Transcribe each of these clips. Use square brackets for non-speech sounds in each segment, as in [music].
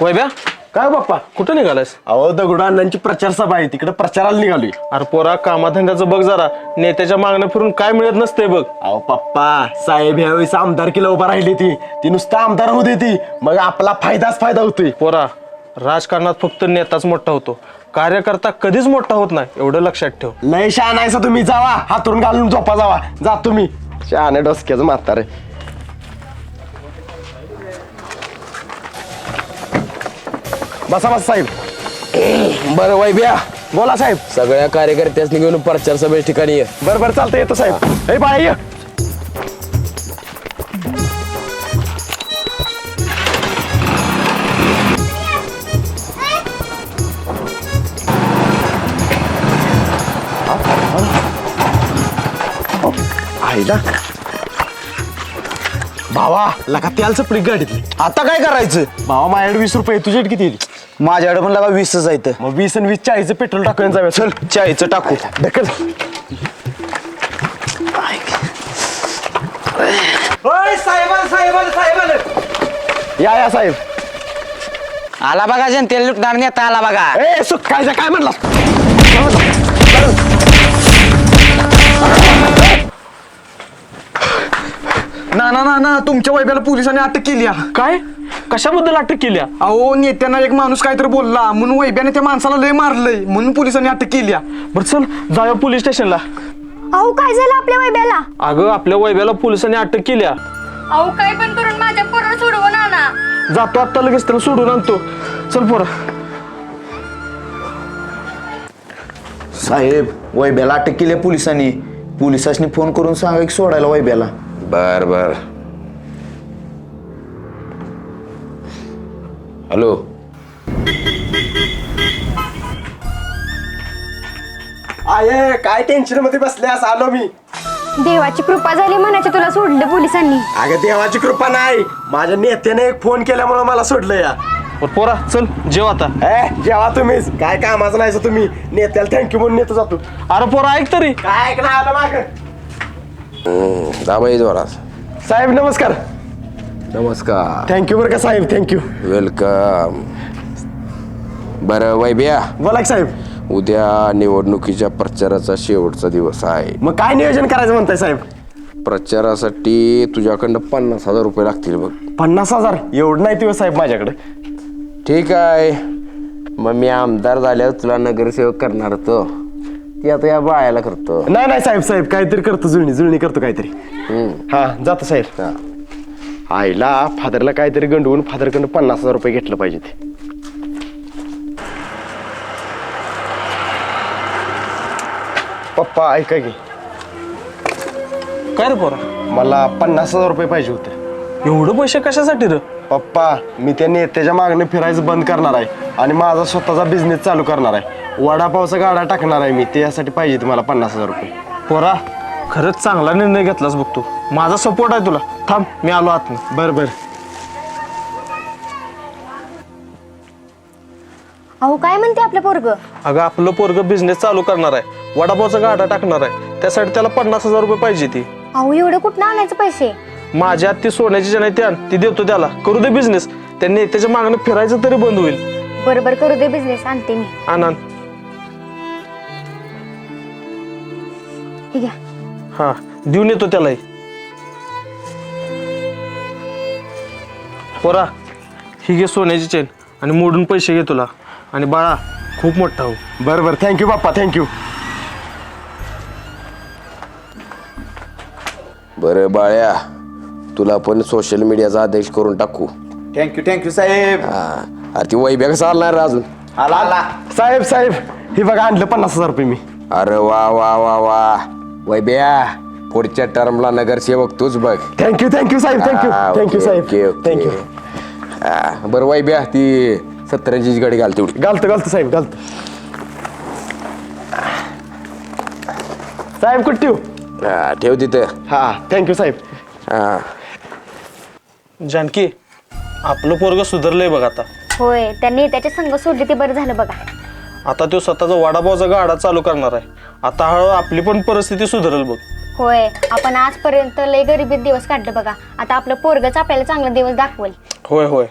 वैभ्या काय हो बाप्पा कुठं निघालायस? अहो दगडू अण्णांची प्रचार सभा आहे तिकडे प्रचाराला निघालोय. अरे पोरा कामाधंद्याचं बघ जरा. नेत्याच्या मागणं फिरून काय मिळत नसते बघ. अहो पप्पा साहेब ह्यावेळेस आमदार किलो उभा राहिली ती. ती नुसतं आमदार होऊ दे ती मग आपला फायदाच फायदा होतोय. पोरा राजकारणात फक्त नेताच मोठा होतो. कार्यकर्ता कधीच मोठा होत नाही एवढं लक्षात ठेव. लय शहाण आहे सा तुम्ही. जावा हातरून घालून झोपा जावा. जा तुम्ही. शहाणे डोसक्याचं म्हातारे. बसा बसा साहेब. बरं वैभ्या बोला साहेब. सगळ्या कार्यकर्त्यांनी घेऊन प्रचार सभे ठिकाणी ये. बरं बरं चालतं येतो साहेब. हे बाळा ये. आईला. भावा लका त्याला सपडी गाडीतली. आता काय करायचं? भावा माझ्याकडे वीस रुपये तुझ्याकडे किती येईल? माझ्याकडे पण लागा वीसच आहे इथं. मग वीस आणि वीस चाळीसचं पेट्रोल टाकून जाऊया चल. चाळीचं टाकू. ढकल. या या साहेब. आला बघा जनतेला लुटणार नेता आला बघा. ए सुख काय काय म्हणला? ना ना ना ना तुमच्या वैब्याला पोलिसांनी अटक केली. काय? कशाबद्दल अटक केल्या? अहो नेत्यांना एक माणूस काहीतरी बोलला. म्हणून वैब्याने त्या माणसाला लय मारलंय. म्हणून पोलिसांनी अटक केली. आहे. बरं चल जाऊया पोलीस स्टेशनला. अहो काय झालं आपल्या वैब्याला अगं आपल्या वैभ्याला पोलिसांनी अटक केल्या. अहो काय पण करून माझ्या पोराला सोडवून आणा. जातो आत्ता लगेच त्याला सोडून आणतो. चल पोरा. साहेब वैब्याला अटक केली आहे पोलिसांनी. पोलिसांनी फोन करून सांगा की सोडायला वैब्याला बर बर. हॅलो. आये काय टेन्शनमध्ये बसल्यास? आलो मी. देवाची कृपा झाली म्हणायचं तुला सोडलं पोलिसांनी. अगं देवाची कृपा नाही. माझ्या नेत्याने एक फोन केल्यामुळे मला सोडलं या. बरं पोरा चल जेव आता. ए जेव्हा तुम्हीच. काय कामाचं नाही असं तुम्ही? नेत्याला थँक्यू म्हणून नेतो जातो. अरे पोरा ऐक तरी. काय ऐकणं आलं माग? दाबाई जोरात साहेब नमस्कार. नमस्कार. थँक्यू बरं का साहेब थँक्यू वेलकम बरं वैभ्या. बोला की साहेब. उद्या निवडणुकीच्या प्रचाराचा शेवटचा दिवस आहे. मग काय नियोजन करायचं म्हणताय साहेब? प्रचारासाठी तुझ्याकडनं पन्नास हजार रुपये लागतील बघ. पन्नास हजार? एवढं नाही दिवस साहेब माझ्याकडे. ठीक आहे. मग मी आमदार झाल्यावर तुला नगरसेवक करणार होतो. ती आता या बाळाला करतो. नाही नाही साहेब साहेब काहीतरी करतो जुळणी जुळणी करतो काहीतरी. हा जातो साहेब. आईला फादरला काहीतरी गंडवून फादरकडनं पन्नास हजार रुपये घेतलं पाहिजे ते. पप्पा ऐका की. काय रे पोरा? मला पन्नास हजार रुपये पाहिजे होते. एवढं पैसे कशासाठी रे? पप्पा मी त्या नेत्याच्या मागणं फिरायचं बंद करणार आहे आणि माझा स्वतःचा बिझनेस चालू करणार आहे. वडापावचा गाडा टाकणार आहे मी त्यासाठी पाहिजे तुम्हाला पन्नास हजार रुपये. पोरा खरंच चांगला निर्णय घेतलास बघ तू. माझा सपोर्ट आहे तुला. थांब मी आलो आत बरं बरं. अहो काय म्हणते आपलं पोरग? अगं आपलं पोरग बिझनेस चालू करणार आहे. वडापावचा गाडा टाकणार आहे. त्यासाठी त्याला पन्नास हजार रुपये पाहिजे ती. अहो एवढं कुठं आणायचं पैसे? माझ्या ती सोन्याची जण ती आण ती देतो त्याला. करू दे बिझनेस त्यांनी त्याच्या मागणं फिरायचं तरी बंद होईल. बरोबर करू दे बिझनेस आणते मी. आनंद हे घ्या. हा देऊन येतो त्यालाही. पोरा ही घे सोन्याची चेन आणि मोडून पैसे घे तुला. आणि बाळा खूप मोठा हो. बरं बरं. थँक्यू बाप्पा. थँक्यू बरं बाळ्या. तुला पण सोशल मीडियाचा अध्यक्ष करून टाकू. थँक्यू थँक्यू साहेब. हा. अरे ती वैभ्या कसं आला रे अजून. आला आला. साहेब साहेब. हे बघा आणलं पन्नास हजार रुपये मी. अरे वा वा वा वा. वैभ्या पुढच्या टर्मला नगरसेवक तूच बघ. थँक्यू थँक्यू साहेब थँक्यू हा, थँक्यू ओके, साहेब. ओके. थँक्यू हा, बरं वैभ्या ती सत्तरांची गाडी घाल तेवढी. घालतो घालतो साहेब घालतो. साहेब कुठे ठेवू? हा, ठेव तिथं. हा थँक्यू साहेब. हा. जानकी आपलं पोरग सुधारलंय बघ आता. होय त्यांनी त्याच्या संघ सोडले ते बरं झालं बघा. आता तो स्वतःचा वडापावचा गाडा चालू करणार आहे. आता हळूहळू आपली पण परिस्थिती सुधारेल बघ. होय आपण आजपर्यंत लय गरिबीत दिवस काढले बघा. आता आपलं पोरगच आपल्याला चांगला दिवस दाखवल. होय होय.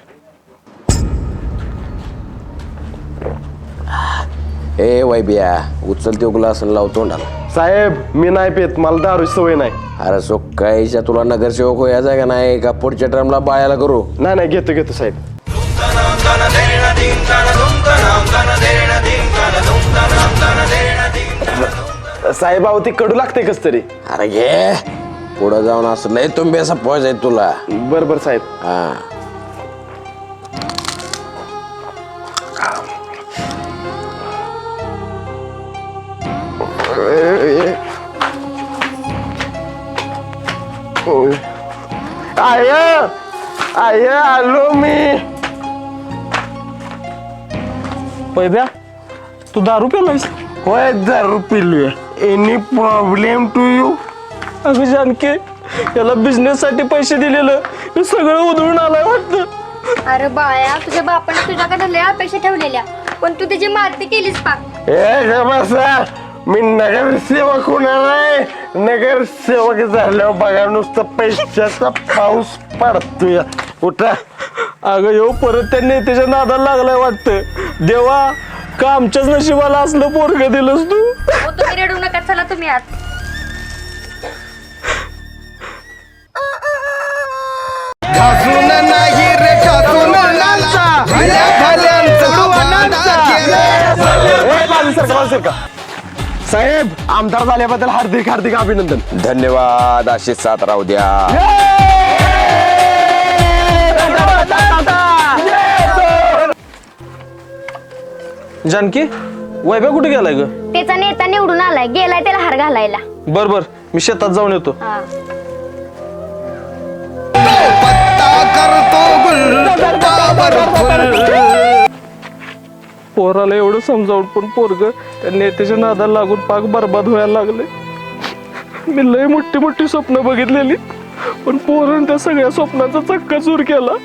ए वैबिया उचल तो ग्लास असं लाव साहेब मी नाही पेत. मला दारूची सवय नाही. अरे सो काहीच्या तुला नगरसेवक व्हायचा का नाही का? पुढच्या ड्रमला बाळाला करू? नाही नाही घेतो घेतो साहेब. साहेब अहो ती कडू लागते कस तरी. अरे घे. पुढं जाऊन असं लय तुम्ही असं पोहायचंय तुला. बर बर साहेब. हा. आय आय आलो मी. वैभ्या तू दारू पेलायस होय दारू पिलूय एनी प्रॉब्लेम टू यू अगं जानके याला बिझनेस साठी पैसे दिलेलं हे सगळं उधळून आलाय वाटतं. अरे बाळा तुझ्या बापाने तुझ्याकडे लय अपेक्षा ठेवलेल्या. पण तू त्याची मारती केलीस पाक ए बसा मी नगरसेवक होणार आहे. नगरसेवक झाल्यावर बघा नुसतं पैशाचा पाऊस पडतोय. उठा. अगं येऊ परत त्या नेत्याच्या नादाला लागलाय वाटतं. देवा का आमच्याच नशिबाला असलं पोरग दिलंस तू? हो तुम्ही रडू नका चला तुम्ही आत. ए, बाजू सरका, बाजू सरका. साहेब आमदार झाल्याबद्दल हार्दिक हार्दिक अभिनंदन. धन्यवाद अशीच साथ राहू द्या. जानकी वैभ्या कुठे गेलाय ग? त्याचा नेता निवडून आलाय गेलाय त्याला हार घालायला. बर बर मी शेतात जाऊन येतो. हा. पोराला एवढं समजावून पण पोरग त्या नेत्याच्या नादाला लागून पाक बरबाद व्हायला लागले. मी लय मोठी मोठी स्वप्न बघितलेली पण पोरानं त्या सगळ्या स्वप्नाचा चक्का चूर केला.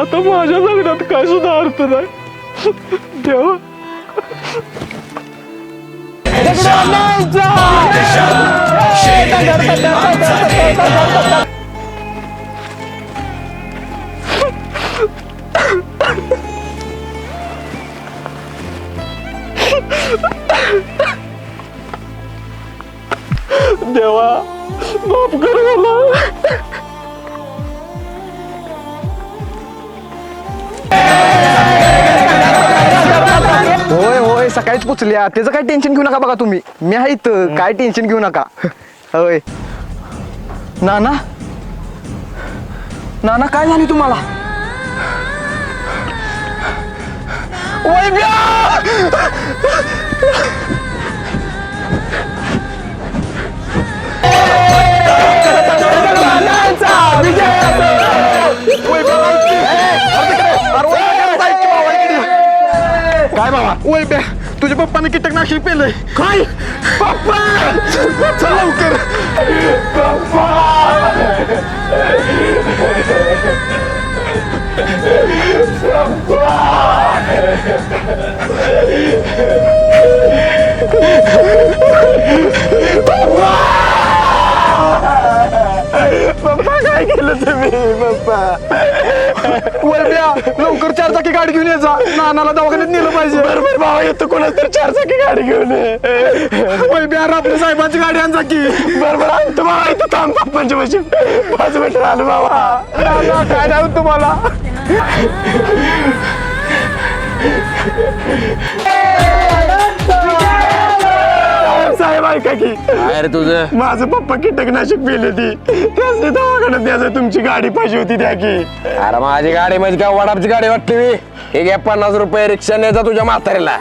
आता माझ्या जगण्यात काय सुद्धा अर्थ नाही. देवा देवा माफ कर मला होय सकाळीच पोचल्या त्याचं काय टेन्शन घेऊ नका बघा तुम्ही मी आहे इथं काय टेन्शन घेऊ नका होय नाना नाना काय झाली तुम्हाला! काय बाबा बे तुझ्या पप्पाने कीटकनाशक पेलंय. काय? पप्पा! चल लवकर. पप्पा! लवकर चार चाकी गाडी घेऊन ये जा. नानाला दवाखान्यात नेलं पाहिजे. बरोबर भावा येतो कोणाच तर चार चाकी गाडी घेऊन ये. वैभ्या आपल्या साहेबांची गाडी आण जा की. बरोबर आणतो बाबा इथं थांब पप्पांच्या पाशी पाच मिनिट आलो बाबा काय नाही तुम्हाला ऐका की. काय रे तुझं? माझं पप्पा कीटकनाशक पेले ती. त्याच दवाखान्यात द्यायचं तुमची गाडी पाहिजे होती त्या की. अरे माझी गाडी म्हणजे काय वडापची गाडी वाटते मी? हे घ्या पन्नास रुपये रिक्षा न्यायचा तुझ्या म्हातारीला.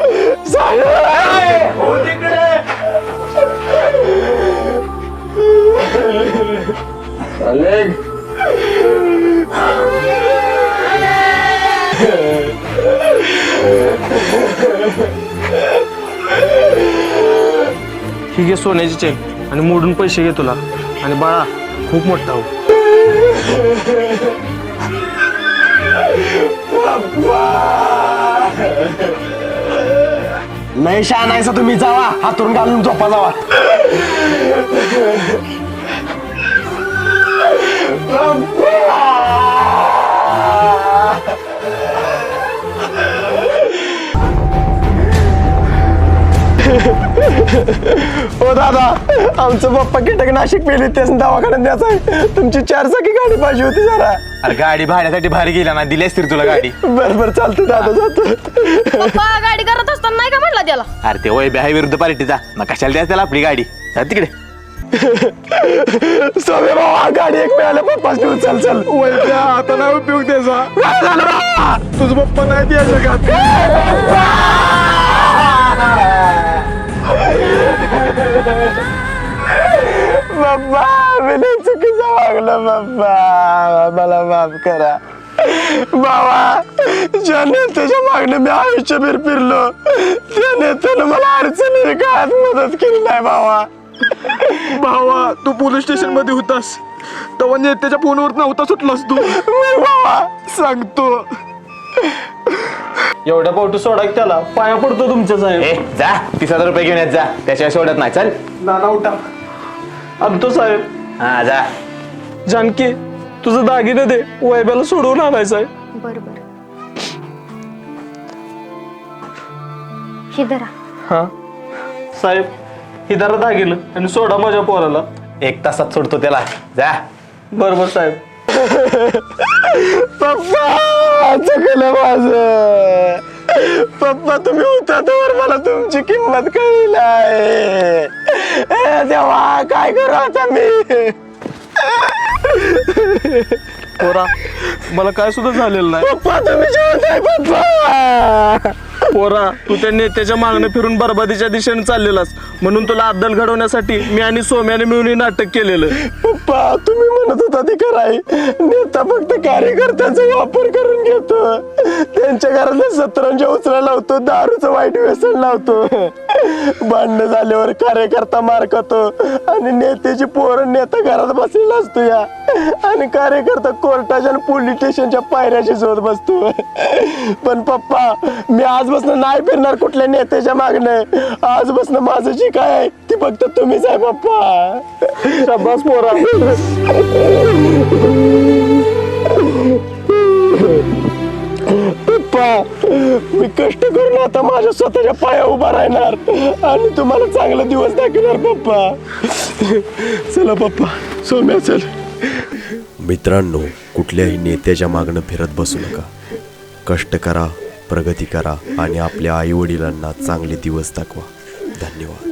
ही घे सोन्याची चेन आणि मोडून पैसे घे तुला. आणि बाळा खूप मोठा हो. नाही शहाणायचा तुम्ही जावा. हातून घालून झोपा जावा. [laughs] हो दादा आमचं पप्पा कीटक नाशिक पेले त्याच दवाखान्यात न्यायचं आहे. तुमची चार चाकी गाडी पाहिजे होती जरा. अरे गाडी भाड्यासाठी भारी गेला ना दिली असती रे तुला गाडी. बर बर चालतं दादा जातो पप्पा गाडी करत असताना नाही का म्हटलं त्याला? अरे ते वय आहे विरुद्ध पार्टीचा. मग कशाला द्यायचं त्याला आपली गाडी? जा तिकडे. [laughs] सोमे बाबा गाडी एक मिळाल्या पप्पाच घेऊन चल चल. वैद्या आता नाही उपयोग त्याचा. तुझं पप्पा नाही द्या जगात [laughs] बाप्पा मी चुकीचं वागलं बाप्पा मला माफ करा. बाबा ज्या नेत्याच्या मागणं मी आयुष्यभर फिरलो त्या नेत्यानं मला अडचणी काळात मदत केली नाही बाबा? भावा तू पोलीस स्टेशनमध्ये होतास. तेव्हा नेत्याच्या फोनवर नव्हता सुटलास तू. मी बाबा सांगतो. एवढ्या पावटी सोडा की त्याला. पाया पडतो तुमच्या साहेब. ए जा. तीस हजार रुपये घेऊन येत जा. त्याशिवाय सोडत नाही. चल. नाना उठा. आणतो साहेब. हा जा. जानकी तुझं दागिने दे. वैब्याला सोडवून आणायचं आहे बर बर हे धरा. हा. साहेब ही जरा दागिनं आणि सोडा माझ्या पोराला. एक तासात सोडतो त्याला. जा. बरं बरं साहेब. [laughs] पप्पा! चुकलं माझ. पप्पा तुम्ही होता तर मला तुमची किंमत कळली ए देवा काय करू आता मी? पोरा मला काय सुद्धा झालेलं नाही. पप्पा तुम्ही जेवत आहे पप्पा. पोरा तू त्या नेत्याच्या मागणं फिरून बरबादीच्या दिशेने चाललेलास. म्हणून तुला अद्दल घडवण्यासाठी मी आणि सोम्याने मिळून हे नाटक केलेलं. पप्पा तुम्ही म्हणत होता ती कराय. नेता फक्त कार्यकर्त्यांचा वापर करून घेतो. त्यांच्या घरातल्या सतरंजा उचला लावतो दारूचं वाईट व्यसन लावतो. भांडणं झाल्यावर कार्यकर्ता मार खातो. आणि नेत्याची पोरं नेता घरात बसलेला असतो या. आणि कार्यकर्ता कोर्टाच्या पोलीस स्टेशनच्या पायऱ्याशी शोध बसतो. पण पप्पा मी आजपासून नाही फिरणार कुठल्या नेत्याच्या मागणं आजपासून माझं जे काय आहे ती फक्त तुम्हीच आहे पप्पा. शाबास पोरा. [laughs] आता माझ्या स्वतःच्या पाया उभा राहणार. आणि तुम्हाला चांगला दिवस दाखवणार पप्पा. चला पप्पा. सोम्या चल. मित्रांनो कुठल्याही नेत्याच्या मागणं फिरत बसू नका. कष्ट करा प्रगती करा आणि आपल्या आईवडिलांना चांगले दिवस दाखवा. धन्यवाद.